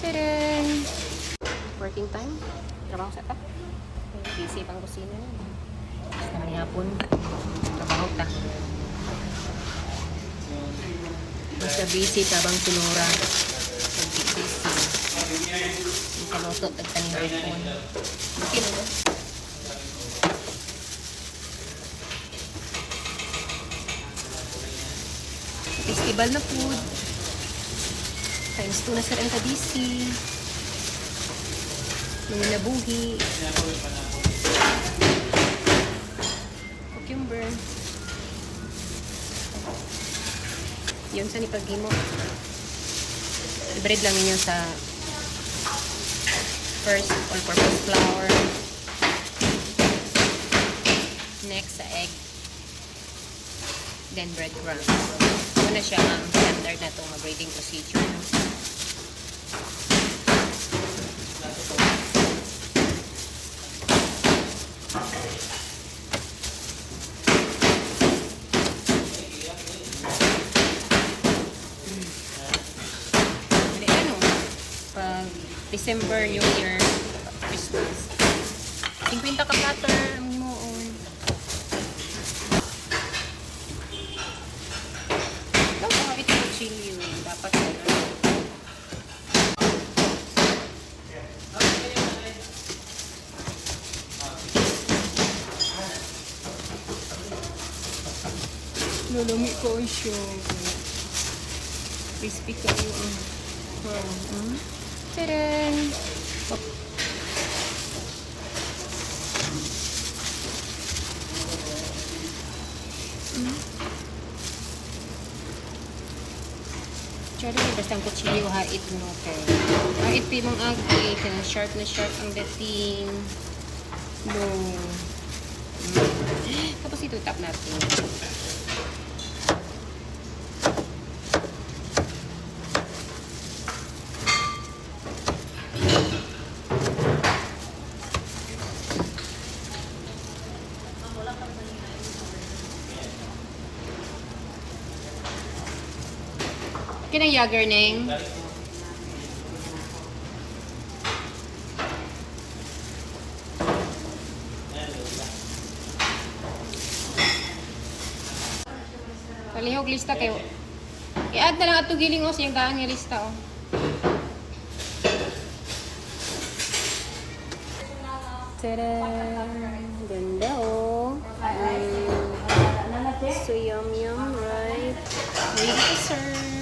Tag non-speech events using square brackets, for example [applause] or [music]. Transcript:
Tadaan! Working time. Trabaho sa ta. Busy pang kusina na. Basta may hapon. Trabaho ta. Basta busy tabang sinura. Busy busy. Ang kaluto, tagtaning hapon. Okay na ba? Festival na food. 2 na sir ang kabisi. Mga nabuhi. Cucumber. Yun sa nipagimo. I-bread lang ninyo sa first all-purpose flour. Next sa egg. Then breadcrumbs. Ito na siya ang standard na itong breading procedure. December, New Year, Christmas. 50 ka platter ang mo. oh. Dapat ito yung chili yun. Dapat ano. Lulumi ko siya. Crispy kayo. ah. Wow. Mm. Tadaan! Oh. Chari may basta ang kutsilyo hait no kay. Hait pi mong agi kana sharp na sharp ang dating. No. Mm. [gasps] Tapos ito tap natin. Kinang yager ning. Palihog lista kayo. I-add na lang ato giling o siyang daang lista oh. o. Tada! Ganda o. Mm. So yum yum, right? Ready to serve.